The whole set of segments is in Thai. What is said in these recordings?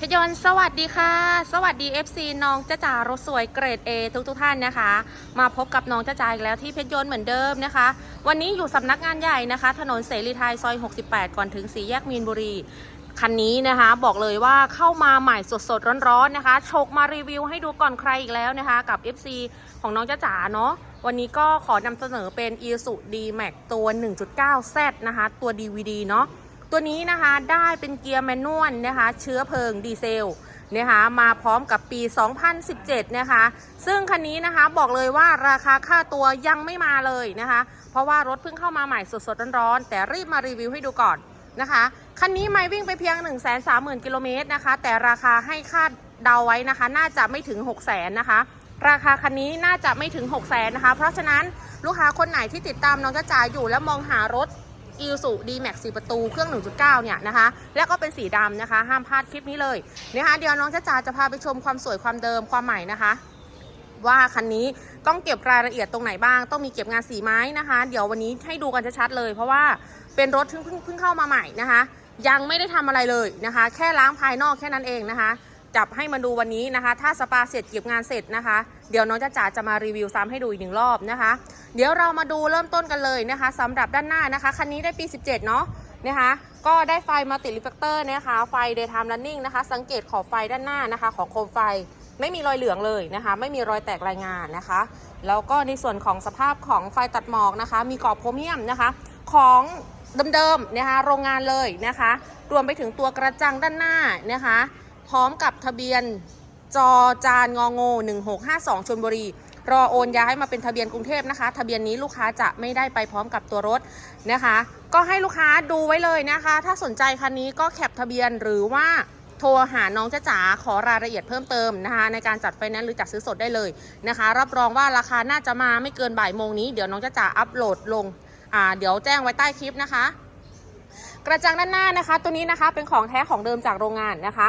พยนต์สวัสดีค่ะ สวัสดี FC น้องจ้าจ๋ารถสวยเกรด A ทุกทุกท่านนะคะ มาพบกับน้องจ้าจ๋าอีกแล้วที่เพชรยนต์เหมือนเดิมนะคะ วันนี้อยู่สำนักงานใหญ่นะคะ ถนนเสรีไทยซอย 68 ก่อนถึงสี่แยกมีนบุรี คันนี้นะคะ บอกเลยว่าเข้ามาใหม่สดๆ ร้อนๆนะคะโชกมารีวิวให้ดูก่อนใครอีกแล้วนะคะ กับ FC ของน้องจ้าจ๋าเนาะวันนี้ก็ขอนำเสนอเป็น i s u d Max ตัว 1.9Z นะคะ ตัว DVD เนาะ ตัวนี้นะคะได้เป็นเกียร์แมนนวลนะคะ เชื้อเพลิงดีเซลนะคะมาพร้อมกับปี 2017 นะคะ ซึ่งคันนี้นะคะบอกเลยว่าราคาค่าตัวยังไม่มาเลยนะคะ เพราะว่ารถเพิ่งเข้ามาใหม่สดๆร้อนๆแต่รีบมารีวิวให้ดูก่อนนะคะ คันนี้ไม่วิ่งไปเพียง 1 3 0 0 0 0 กิโลเมตรนะคะ แต่ราคาให้คาดเดาไว้นะคะ น่าจะไม่ถึง 6 0 0 0 0 0นะคะ ราคาคันนี้น่าจะไม่ถึง 6 0 0 0 0นะคะ เพราะฉะนั้นลูกค้าคนไหนที่ติดตามน้องจ้าจ๋าอยู่และมองหารถ อิลสุดีแม็ก4ประตูเครื่อง 1.9 เนี่ยนะคะ แล้วก็เป็นสีดำนะคะ ห้ามพลาดคลิปนี้เลยนะคะเดี๋ยวน้องจ้าจ๋าจะพาไปชมความสวยความเดิมความใหม่นะคะ ว่าคันนี้ต้องเก็บรายละเอียดตรงไหนบ้าง ต้องมีเก็บงานสีไม้นะคะ เดี๋ยววันนี้ให้ดูกันชัดๆเลย เพราะว่าเป็นรถเพิ่งเพิ่งเพิ่งเข้ามาใหม่นะคะ ยังไม่ได้ทำอะไรเลยนะคะ แค่ล้างภายนอกแค่นั้นเองนะคะ จับให้มาดูวันนี้นะคะ ถ้าสปาเสร็จเก็บงานเสร็จนะคะ เดี๋ยวน้องจ้าจ๋าจะมารีวิวซ้ำให้ดูอีกหนึ่งรอบนะคะ เดี๋ยวเรามาดูเริ่มต้นกันเลยนะคะสำหรับด้านหน้านะคะคันนี้ได้ปี 17 เนาะนะคะ ก็ได้ไฟมาติดรีเฟกเตอร์นะคะ ไฟ daytime running นะคะ สังเกตขอบไฟด้านหน้านะคะ ของโคมไฟไม่มีรอยเหลืองเลยนะคะ ไม่มีรอยแตกรายงานนะคะ แล้วก็ในส่วนของสภาพของไฟตัดหมอกนะคะ มีกรอบโครเมียมนะคะ ของเดิมๆนะคะโรงงานเลยนะคะ รวมไปถึงตัวกระจังด้านหน้านะคะ พร้อมกับทะเบียนจอจานงองงู1652ชลบุรี รอโอนย้ายมาเป็นทะเบียนกรุงเทพนะคะ ทะเบียนนี้ลูกค้าจะไม่ได้ไปพร้อมกับตัวรถนะคะ ก็ให้ลูกค้าดูไว้เลยนะคะ ถ้าสนใจคันนี้ก็แคปทะเบียนหรือว่าโทรหาน้องจ้าจ๋าขอรายละเอียดเพิ่มเติมนะคะ ในการจัดไฟแนนซ์หรือจัดซื้อสดได้เลยนะคะ รับรองว่าราคาน่าจะมาไม่เกินบ่ายโมงนี้เดี๋ยวน้องจ้าจ๋าอัปโหลดลงอ่าเดี๋ยวแจ้งไว้ใต้คลิปนะคะ กระจังด้านหน้านะคะ ตัวนี้นะคะเป็นของแท้ของเดิมจากโรงงานนะคะ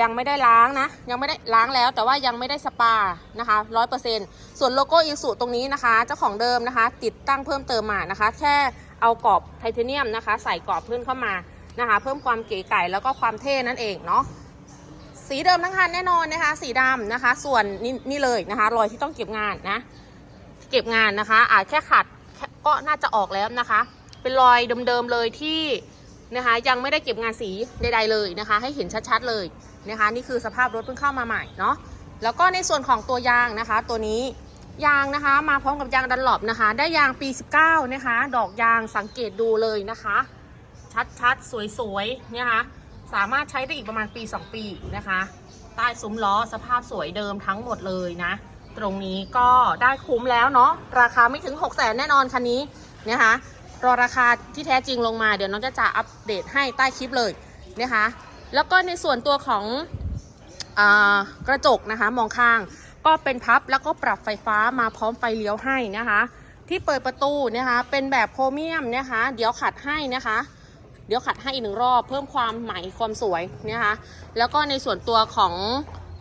ยังไม่ได้ล้างนะ ยังไม่ได้ล้างแล้วแต่ว่ายังไม่ได้สปานะคะร้อยเปอร์เซ็นต์ส่วนโลโก้อิสุตรงนี้นะคะ เจ้าของเดิมนะคะ ติดตั้งเพิ่มเติมมานะคะ แค่เอากรอบไทเทเนียมนะคะ ใส่กรอบเพิ่มเข้ามานะคะ เพิ่มความเก๋ไก่แล้วก็ความเท่นั่นเองเนาะสีเดิมทั้งคันแน่นอนนะคะ สีดำนะคะ ส่วนนี่นี่เลยนะคะ รอยที่ต้องเก็บงานนะ เก็บงานนะคะ อาจแค่ขัดก็น่าจะออกแล้วนะคะ เป็นรอยเดิมๆเลยที่ นะคะ ยังไม่ได้เก็บงานสีใดๆเลยนะคะ ให้เห็นชัดๆเลยนะคะ นี่คือสภาพรถเพิ่งเข้ามาใหม่เนาะแล้วก็ในส่วนของตัวยางนะคะ ตัวนี้ยางนะคะ มาพร้อมกับยางดันหลบนะคะ ได้ยางปี 19 นะคะ ดอกยางสังเกตดูเลยนะคะ ชัดๆ สวยๆนะคะ สามารถใช้ได้อีกประมาณปี 2 ปีนะคะ ใต้ซุ้มล้อสภาพสวยเดิมทั้งหมดเลยนะ ตรงนี้ก็ได้คุ้มแล้วเนาะราคาไม่ถึง 6 0แสนแน่นอนคันนี้นะคะ รอราคาที่แท้จริงลงมาเดี๋ยวน้องจะจะอัปเดตให้ใต้คลิปเลยนะคะ แล้วก็ในส่วนตัวของอกระจกนะคะมองข้าง ก็เป็นพับแล้วก็ปรับไฟฟ้ามาพร้อมไฟเลี้ยวให้นะคะ ที่เปิดประตูนะคะ เป็นแบบโครเมียมนะคะ เดี๋ยวขัดให้นะคะ เดี๋ยวขัดให้อีกหนึ่งรอบเพิ่มความใหม่ความสวยนะคะ แล้วก็ในส่วนตัวของ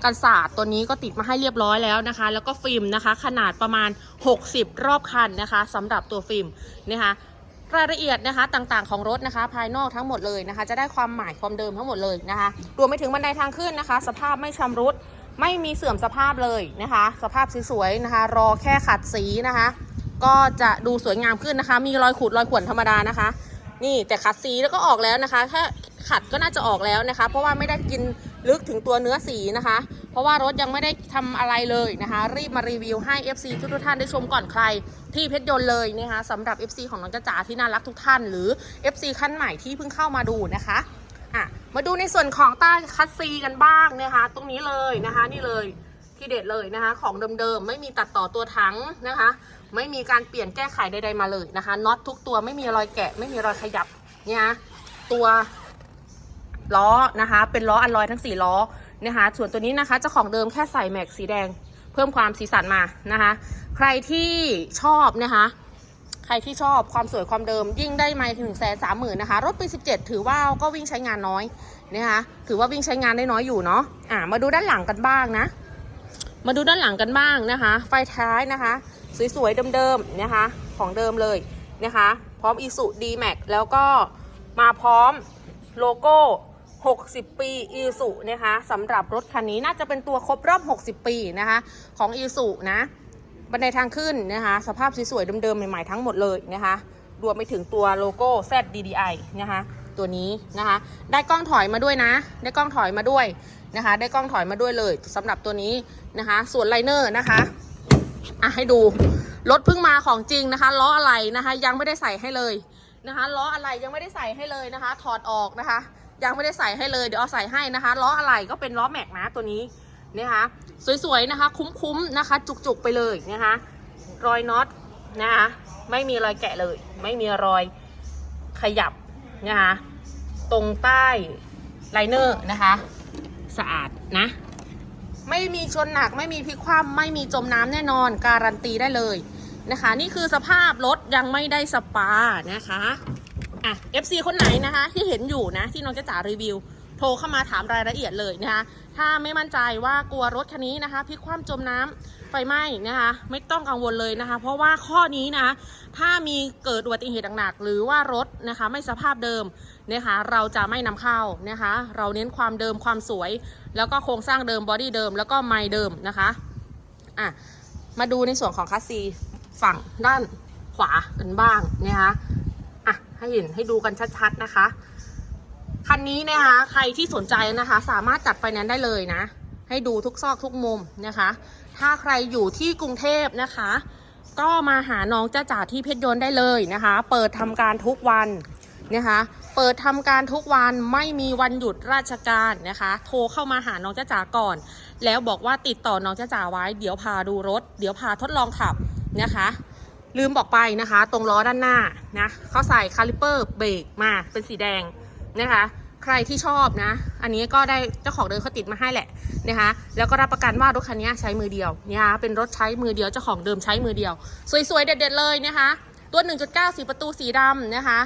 กันศาสตร์ตัวนี้ก็ติดมาให้เรียบร้อยแล้วนะคะ แล้วก็ฟิล์มนะคะ ขนาดประมาณ 60 รอบคันนะคะสำหรับตัวฟิล์มนะคะ รายละเอียดนะคะต่างๆของรถนะคะ ภายนอกทั้งหมดเลยนะคะ จะได้ความหมายความเดิมทั้งหมดเลยนะคะ รวมไปถึงบันไดทางขึ้นนะคะ สภาพไม่ชำรุดไม่มีเสื่อมสภาพเลยนะคะ สภาพสวยๆนะคะ รอแค่ขัดสีนะคะ ก็จะดูสวยงามขึ้นนะคะ มีรอยขูดรอยข่วนธรรมดานะคะ นี่แต่ขัดสีแล้วก็ออกแล้วนะคะ ถ้าขัดก็น่าจะออกแล้วนะคะ เพราะว่าไม่ได้กิน ลึกถึงตัวเนื้อสีนะคะ เพราะว่ารถยังไม่ได้ทำอะไรเลยนะคะ รีบมารีวิวให้ FC ทุกท่านได้ชมก่อนใคร ที่เพชรยนต์เลยนะคะสำหรับ FC ของน้องจ้าจ๋าที่น่ารักทุกท่าน หรือ FC ขั้นใหม่ที่เพิ่งเข้ามาดูนะคะอะมาดูในส่วนของใต้คัสซีกันบ้างนะคะ ตรงนี้เลยนะคะ นี่เลยที่เด็ดเลยนะคะ ของเดิมๆไม่มีตัดต่อตัวถังนะคะ ไม่มีการเปลี่ยนแก้ไขใดๆมาเลยนะคะน็อตทุกตัวไม่มีรอยแกะ ไม่มีรอยขยับเนี่ยตัว ล้อนะคะ เป็นล้ออันลอยทั้ง 4 ล้อนะคะ ส่วนตัวนี้นะคะเจ้าของเดิมแค่ใส่แม็กสีแดง เพิ่มความสีสันมานะคะ ใครที่ชอบนะคะใครที่ชอบความสวยความเดิมยิ่งได้ไม่ถึงแสนสามหมื่นนะคะ รถปี 17 ถือว่าก็วิ่งใช้งานน้อยนะคะถือว่าวิ่งใช้งานได้น้อยอยู่เนาะอ่ามาดูด้านหลังกันบ้างนะ มาดูด้านหลังกันบ้างนะคะ ไฟท้ายนะคะ สวยๆเดิมๆนะคะ ของเดิมเลยนะคะ พร้อม i s u d m a x แล้วก็มาพร้อมโลโก้ 60 ปีอีสุนะคะสำหรับรถคันนี้น่าจะเป็นตัวครบรอบ 60 ปีนะคะของอีสุนะบันไดทางขึ้นนะคะ สภาพสวยๆเดิมๆใหม่ๆทั้งหมดเลยนะคะรวมไปถึงตัวโลโก้ ZDDI นะคะตัวนี้นะคะ ได้กล้องถอยมาด้วยนะ ได้กล้องถอยมาด้วยนะคะ ได้กล้องถอยมาด้วยเลยสำหรับตัวนี้นะคะ ส่วนไลเนอร์นะคะอะให้ดูรถเพิ่งมาของจริงนะคะล้ออะไรนะคะ ยังไม่ได้ใส่ให้เลยนะคะล้ออะไรยังไม่ได้ใส่ให้เลยนะคะ ถอดออกนะคะ ยังไม่ได้ใส่ให้เลยเดี๋ยวเอาใส่ให้นะคะล้ออะไรก็เป็นล้อแม็กนะตัวนี้นะคะสวยๆนะคะคุ้มๆนะคะ จุกๆไปเลยนะคะรอยน็อตนะคะไม่มีรอยแกะเลย ไม่มีรอยขยับนะคะตรงใต้ไลเนอร์นะคะ สะอาดนะ ไม่มีชนหนักไม่มีพลิกคว่ำไม่มีจมน้ำแน่นอนการันตีได้เลยนะคะ นี่คือสภาพรถยังไม่ได้สปานะคะ อะ FC คนไหนนะคะ ที่เห็นอยู่นะที่น้องจะจ๋ารีวิว โทรเข้ามาถามรายละเอียดเลยนะคะ ถ้าไม่มั่นใจว่ากลัวรถคันนี้นะคะพลิกคว่ำจมน้ำไฟไหม้นะคะ ไม่ต้องกังวลเลยนะคะ เพราะว่าข้อนี้นะ ถ้ามีเกิดอุบัติเหตุหนักๆหรือว่ารถนะคะ ไม่สภาพเดิมนะคะ เราจะไม่นำเข้านะคะ เราเน้นความเดิมความสวย แล้วก็โครงสร้างเดิมบอดี้เดิมแล้วก็ไมล์เดิมนะคะอะมาดูในส่วนของคัสซีฝั่งด้านขวากันบ้างนะคะ อะให้เห็นให้ดูกันชัดๆนะคะ คันนี้นะคะ ใครที่สนใจนะคะ สามารถจัดไฟแนนซ์ได้เลยนะ ให้ดูทุกซอกทุกมุมนะคะ ถ้าใครอยู่ที่กรุงเทพนะคะ ก็มาหาน้องจ้าจ๋าที่เพชรยนต์ได้เลยนะคะ เปิดทำการทุกวันนะคะ เปิดทำการทุกวันไม่มีวันหยุดราชการนะคะ โทรเข้ามาหาน้องจ้าจ๋าก่อน แล้วบอกว่าติดต่อน้องจ้าจ๋าไว้ เดี๋ยวพาดูรถ เดี๋ยวพาทดลองขับนะคะ ลืมบอกไปนะคะ ตรงล้อด้านหน้านะเขาใส่คาลิเปอร์เบรกมาเป็นสีแดงนะคะ ใครที่ชอบนะ อันนี้ก็ได้เจ้าของเดิมเขาติดมาให้แหละนะคะ แล้วก็รับประกันว่ารถคันนี้ใช้มือเดียวนะคะเป็นรถใช้มือเดียวเจ้าของเดิมใช้มือเดียว สวยๆเด็ดๆเลยนะคะ ตัว 1.9 สีประตูสีดำนะคะ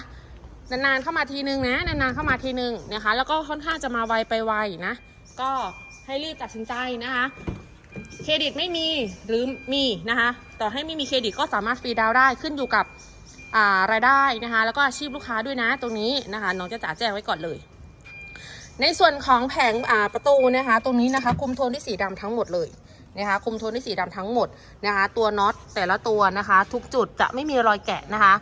นานๆเข้ามาทีนึงนะนานๆเข้ามาทีนึงนะคะ แล้วก็ค่อนข้างจะมาไวไปไวนะ ก็ให้รีบตัดสินใจนะคะ เครดิตไม่มีหรือมีนะคะ ต่อให้ไม่มีเครดิตก็สามารถฟรีดาวได้ขึ้นอยู่กับอ่ารายได้นะคะ แล้วก็อาชีพลูกค้าด้วยนะตรงนี้นะคะน้องจะจ๋าแจ้งไว้ก่อนเลย ในส่วนของแผงประตูนะคะ ตรงนี้นะคะคุมโทนที่สีดำทั้งหมดเลยนะคะคุมโทนที่สีดำทั้งหมดนะคะ ตัวน็อตแต่ละตัวนะคะ ทุกจุดจะไม่มีรอยแกะนะคะ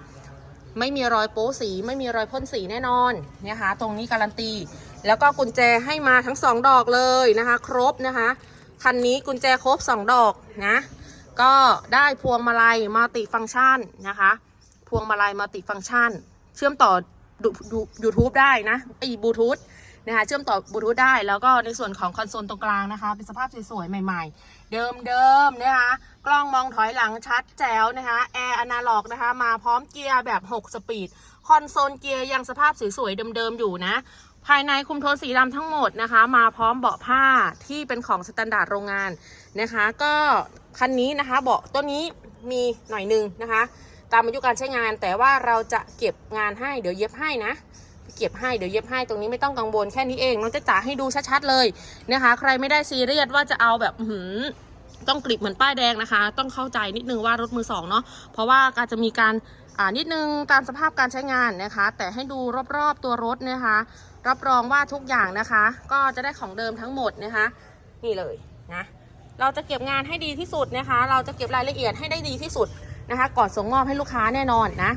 ไม่มีรอยโป๊สี ไม่มีรอยพ่นสีแน่นอนนะคะ ตรงนี้การันตี แล้วก็กุญแจให้มาทั้งสองดอกเลยนะคะ ครบนะคะ คันนี้กุญแจครบ 2 ดอกนะ ก็ได้พวงมาลัยมัลติฟังก์ชันนะคะ พวงมาลัยมัลติฟังก์ชัน เชื่อมต่อดูดูยูทูบได้นะไอ้บลูทูธนะคะเชื่อมต่อบลูทูธได้แล้วก็ในส่วนของคอนโซลตรงกลางนะคะ เป็นสภาพสวยๆ ใหม่ๆ เดิมๆนะคะกล้องมองถอยหลังชัดแจ๋วนะคะแอร์อนาล็อกนะคะ มาพร้อมเกียร์แบบ 6 สปีด คอนโซลเกียร์ยังสภาพสวยๆ เดิมๆ อยู่นะ ภายในคุมโทนสีดำทั้งหมดนะคะ มาพร้อมเบาะผ้าที่เป็นของสแตนดาร์ดโรงงานนะคะ ก็คันนี้นะคะเบาะตัวนี้มีหน่อยหนึงนะคะ ตามอายุการใช้งานแต่ว่าเราจะเก็บงานให้เดี๋ยวเย็บให้นะเก็บให้เดี๋ยวเย็บให้ตรงนี้ไม่ต้องกังวลแค่นี้เองน้องจะจ๋าให้ดูชัดๆเลยนะคะ ใครไม่ได้ซีเรียสว่าจะเอาแบบหือ ต้องกลิบเหมือนป้ายแดงนะคะ ต้องเข้าใจนิดนึงว่ารถมือสองเนาะเพราะว่าการจะมีการอ่านิดนึงตามสภาพการใช้งานนะคะ แต่ให้ดูรอบๆตัวรถนะคะ รับรองว่าทุกอย่างนะคะ ก็จะได้ของเดิมทั้งหมดนะคะ นี่เลยนะเราจะเก็บงานให้ดีที่สุดนะคะ เราจะเก็บรายละเอียดให้ได้ดีที่สุดนะคะ ก่อนส่งมอบให้ลูกค้าแน่นอนนะ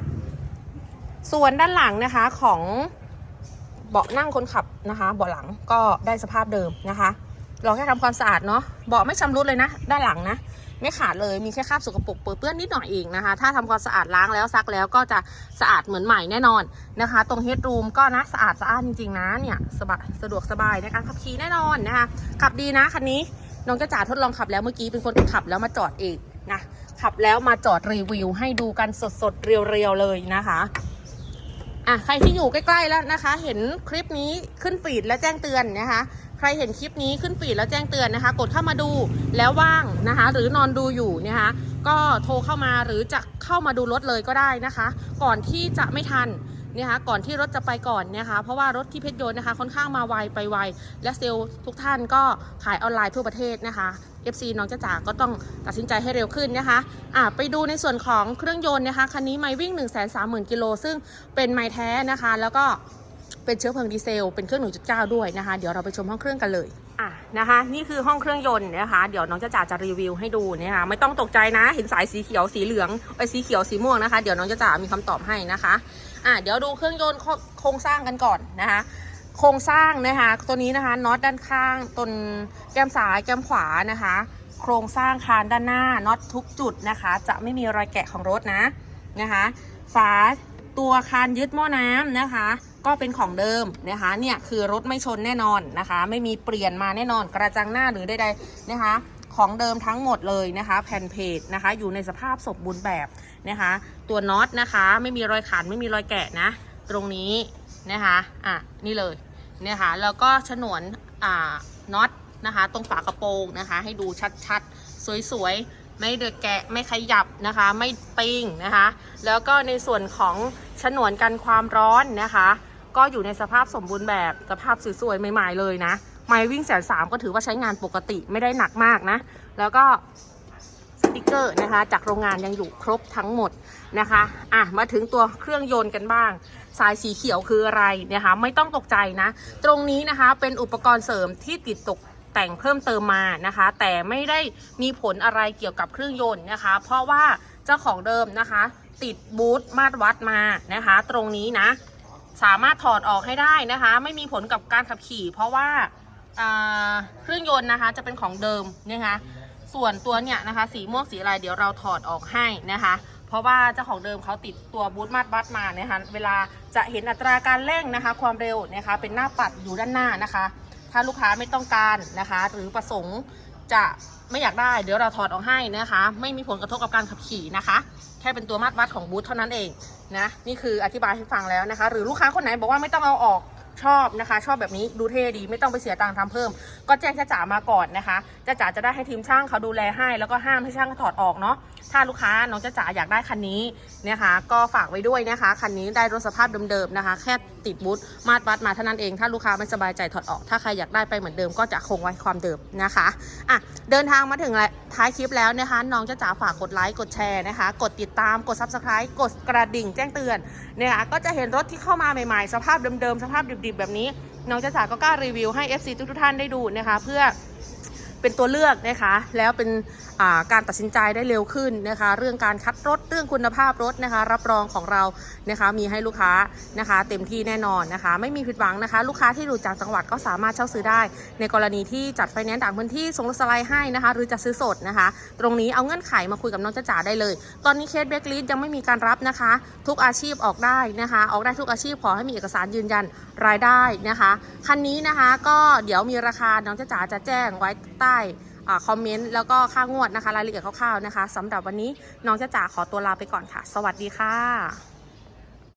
ส่วนด้านหลังนะคะของเบาะนั่งคนขับนะคะ เบาะหลังก็ได้สภาพเดิมนะคะ เราแค่ทำความสะอาดเนาะเบาะไม่ชำรุดเลยนะ ด้านหลังนะ ไม่ขาดเลยมีแค่คราบสกปรกเปื้อนนิดหน่อยเองนะคะ ถ้าทำความสะอาดล้างแล้วซักแล้วก็จะสะอาดเหมือนใหม่แน่นอนนะคะ ตรงเฮดรูมก็นะสะอาดสะอาดจริงๆนะเนี่ยสบายสะดวกสบายในการขับขี่แน่นอนนะคะขับดีนะคันนี้น้องจะจ๋าทดลองขับแล้วเมื่อกี้เป็นคนขับแล้วมาจอดเองนะขับแล้วมาจอดรีวิวให้ดูกันสดๆเรียวๆเลยนะคะอะใครที่อยู่ใกล้ๆแล้วนะคะ เห็นคลิปนี้ขึ้นฟีดและแจ้งเตือนนะคะ ใครเห็นคลิปนี้ขึ้นฟีดแล้วแจ้งเตือนนะคะ กดเข้ามาดูแล้วว่างนะคะ หรือนอนดูอยู่นะคะก็โทรเข้ามาหรือจะเข้ามาดูรถเลยก็ได้นะคะ ก่อนที่จะไม่ทันเนะคะก่อนที่รถจะไปก่อนเนะคะเพราะว่ารถที่เพชรยนต์นะคะค่อนข้างมาไวไปไว และเซลล์ทุกท่านก็ขายออนไลน์ทั่วประเทศนะคะ FC น้องจ้าจ๋าก็ต้องตัดสินใจให้เร็วขึ้นนะคะอะไปดูในส่วนของเครื่องยนต์นะคะคันนี้ไม่วิ่ง 1 3 0 0 0 0กิโลซึ่งเป็นไม้แท้นะคะ แล้วก็ เป็นเชื้อเพลิงดีเซล เป็นเครื่อง 1.9 ด้วยนะคะ เดี๋ยวเราไปชมห้องเครื่องกันเลยอะนะคะ นี่คือห้องเครื่องยนต์นะคะ เดี๋ยวน้องจะจ่าจะรีวิวให้ดูนะคะไม่ต้องตกใจนะ เห็นสายสีเขียวสีเหลืองไอ้สีเขียวสีม่วงนะคะ เดี๋ยวน้องจะจ่ามีคำตอบให้นะคะอะเดี๋ยวดูเครื่องยนต์โครงสร้างกันก่อนนะคะโครงสร้างนะคะ ตัวนี้นะคะน็อตด้านข้างตนแก้มซ้ายแก้มขวานะคะ โครงสร้างคานด้านหน้าน็อตทุกจุดนะคะ จะไม่มีรอยแกะของรถนะนะคะ ฝาตัวคานยึดหม้อน้ำนะคะ ก็เป็นของเดิมนะคะ เนี่ยคือรถไม่ชนแน่นอนนะคะ ไม่มีเปลี่ยนมาแน่นอน กระจังหน้าหรือใดๆนะคะ ของเดิมทั้งหมดเลยนะคะ แผ่นเพจนะคะ อยู่ในสภาพสมบูรณ์แบบนะคะ ตัวน็อตนะคะ ไม่มีรอยขันไม่มีรอยแกะนะ ตรงนี้นะคะอะนี่เลยนะคะแล้วก็ฉนวนอ่าน็อตนะคะ ตรงฝากระโปรงนะคะ ให้ดูชัดๆ สวยๆ ไม่เดือดแกะไม่ขยับนะคะ ไม่ปิ้งนะคะ แล้วก็ในส่วนของฉนวนกันความร้อนนะคะ ก็อยู่ในสภาพสมบูรณ์แบบสภาพสวยๆใหม่ๆเลยนะไม้วิ่งแสนสามก็ถือว่าใช้งานปกติไม่ได้หนักมากนะ แล้วก็สติกเกอร์นะคะ จากโรงงานยังอยู่ครบทั้งหมดนะคะอะมาถึงตัวเครื่องยนต์กันบ้าง สายสีเขียวคืออะไรนะคะไม่ต้องตกใจนะ ตรงนี้นะคะเป็นอุปกรณ์เสริมที่ติดตกแต่งเพิ่มเติมมานะคะ แต่ไม่ได้มีผลอะไรเกี่ยวกับเครื่องยนต์นะคะ เพราะว่าเจ้าของเดิมนะคะ ติดบูทมาตรวัดมานะคะ ตรงนี้นะ สามารถถอดออกให้ได้นะคะ ไม่มีผลกับการขับขี่ เพราะว่าเครื่องยนต์นะคะจะเป็นของเดิมนะคะส่วนตัวเนี่ยนะคะ สีม่วงสีอะไรเดี๋ยวเราถอดออกให้นะคะ เพราะว่าเจ้าของเดิมเขาติดตัวบูทมาดบัตมานะคะเวลาจะเห็นอัตราการเร่งนะคะ ความเร็วนะคะเป็นหน้าปัดอยู่ด้านหน้านะคะ ถ้าลูกค้าไม่ต้องการนะคะ หรือประสงค์จะไม่อยากได้เดี๋ยวเราถอดออกให้นะคะ ไม่มีผลกระทบกับการขับขี่นะคะ แค่เป็นตัวมาตรวัดของบูธเท่านั้นเอง นะนี่คืออธิบายให้ฟังแล้วนะคะ หรือลูกค้าคนไหนบอกว่าไม่ต้องเอาออกชอบนะคะ ชอบแบบนี้ดูเท่ดีไม่ต้องไปเสียตังค์ทำเพิ่ม ก็แจ้งจ้าจ๋ามาก่อนนะคะจ้าจ๋าจะได้ให้ทีมช่างเขาดูแลให้ แล้วก็ห้ามให้ช่างถอดออกเนาะถ้าลูกค้าน้องจ้าจ๋าอยากได้คันนี้นะคะ ก็ฝากไว้ด้วยนะคะคันนี้ได้รถสภาพเดิมๆนะคะ แค่ ติดบูธมาตรวัดมาเท่านั้นเอง ถ้าลูกค้าไม่สบายใจถอดออก ถ้าใครอยากได้ไปเหมือนเดิมก็จะคงไว้ความเดิมนะคะอะเดินทางมาถึงท้ายคลิปแล้วนะคะ น้องจะจ๋าฝากกดไลค์กดแชร์นะคะ กดติดตามกด subscribe กดกระดิ่งแจ้งเตือนเนี่ยก็จะเห็นรถที่เข้ามาใหม่ๆ สภาพเดิมๆสภาพดิบๆ แบบนี้ น้องจะจ๋าก็กล้ารีวิวให้ FC ทุกๆท่านได้ดูนะคะ เพื่อ เป็นตัวเลือกนะคะ แล้วเป็นาการตัดสินใจได้เร็วขึ้นนะคะ เรื่องการคัดรถเรื่องคุณภาพรถนะคะ รับรองของเรานะคะมีให้ลูกค้านะคะ เต็มที่แน่นอนนะคะ ไม่มีผิดหวังนะคะ ลูกค้าที่อยู่จากจังหวัดก็สามารถเช่าซื้อได้ ในกรณีที่จัดไฟแนนซ์ต่างพื้นที่ส่งรถสไลด์ให้นะคะ หรือจะซื้อสดนะคะ ตรงนี้เอาเงื่อนไขมาคุยกับน้องจ้าจ๋าได้เลย ตอนนี้เคสเบรกลิสยังไม่มีการรับนะคะ ทุกอาชีพออกได้นะคะ ออกได้ทุกอาชีพขอให้มีเอกสารยืนยันรายได้นะคะคันนี้นะคะก็เดี๋ยวมีราคาน้องจ้าจ๋าจะแจ้งไว้ใต้อ่าคอมเมนต์แล้วก็ค่างวดนะคะ รายละเอียดคร่าวๆนะคะสำหรับวันนี้น้องจ้าจ๋าขอตัวลาไปก่อนค่ะ สวัสดีค่ะ